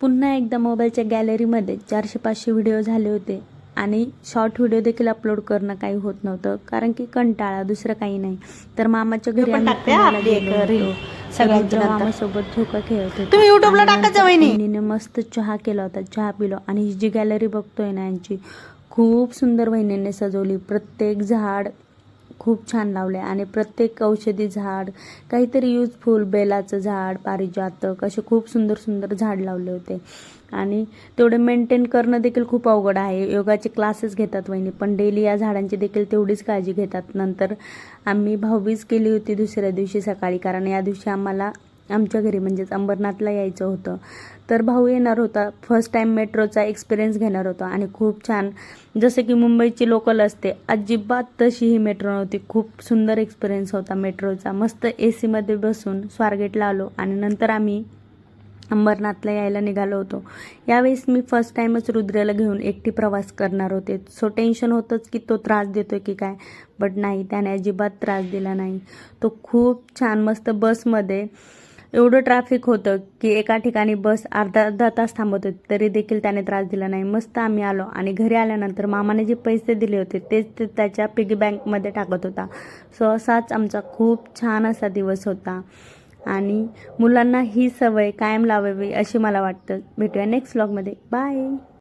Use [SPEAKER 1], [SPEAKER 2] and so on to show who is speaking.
[SPEAKER 1] पुन्हा एकदा मोबाईलच्या गॅलरीमध्ये चारशे पाचशे व्हिडिओ झाले होते. आणि शॉर्ट व्हिडिओ देखील अपलोड करणं काही होत नव्हतं कारण की कंटाळा दुसरं काही नाही. तर मामाच्या घरी आम्ही. मामासोबत झोका खेळत होतो.
[SPEAKER 2] टाकायचं
[SPEAKER 1] मस्त चहा केला होता चहा पिलो. आणि ही जी गॅलरी बघतोय ना यांची खूप सुंदर वहिनीने सजवली. प्रत्येक झाड खूप छान लावले आणि प्रत्येक औषधी झाड काहीतरी युजफुल बेलाचं झाड पारिजातक असे खूप सुंदर सुंदर झाड लावले होते. आणि तेवढे मेंटेन करणं देखील खूप अवघड आहे. योगाचे क्लासेस घेतात वहिनी पण डेली या झाडांची देखील तेवढीच काळजी घेतात. नंतर आम्ही भाऊबीज केली होती दुसऱ्या दिवशी सकाळी कारण या दिवशी आम्हाला आमच्या घरी म्हणजेच अंबरनाथला यायचं होतं. तर भाऊ येणार होता. फर्स्ट टाईम मेट्रोचा एक्सपिरियन्स घेणार होता. आणि खूप छान जसं की मुंबईची लोकल असते अजिबात तशी ही मेट्रो नव्हती. खूप सुंदर एक्सपिरियन्स होता मेट्रोचा मस्त ए सीमध्ये बसून स्वारगेटला आलो आणि नंतर आम्ही अंबरनाथला यायला निघालो होतो. यावेळेस मी फर्स्ट टाईमच रुद्रेला घेऊन एकटी प्रवास करणार होते. सो टेन्शन होतंच की तो त्रास देतो की काय? बट नाही त्याने अजिबात त्रास दिला नाही. तो खूप छान मस्त बसमध्ये एवढं ट्रॅफिक होतं की एका ठिकाणी बस अर्धा अर्धा तास थांबत होती. तरी देखील त्याने त्रास दिला नाही. मस्त आम्ही आलो आणि घरी आल्यानंतर मामाने जे पैसे दिले होते तेच ते त्याच्या पिगी बँकमध्ये टाकत होता. सो असाच आमचा खूप छान असा दिवस होता. आणि मुलांना ही सवय कायम लावावी अशी मला वाटतं. भेटूया नेक्स्ट व्लॉगमध्ये बाय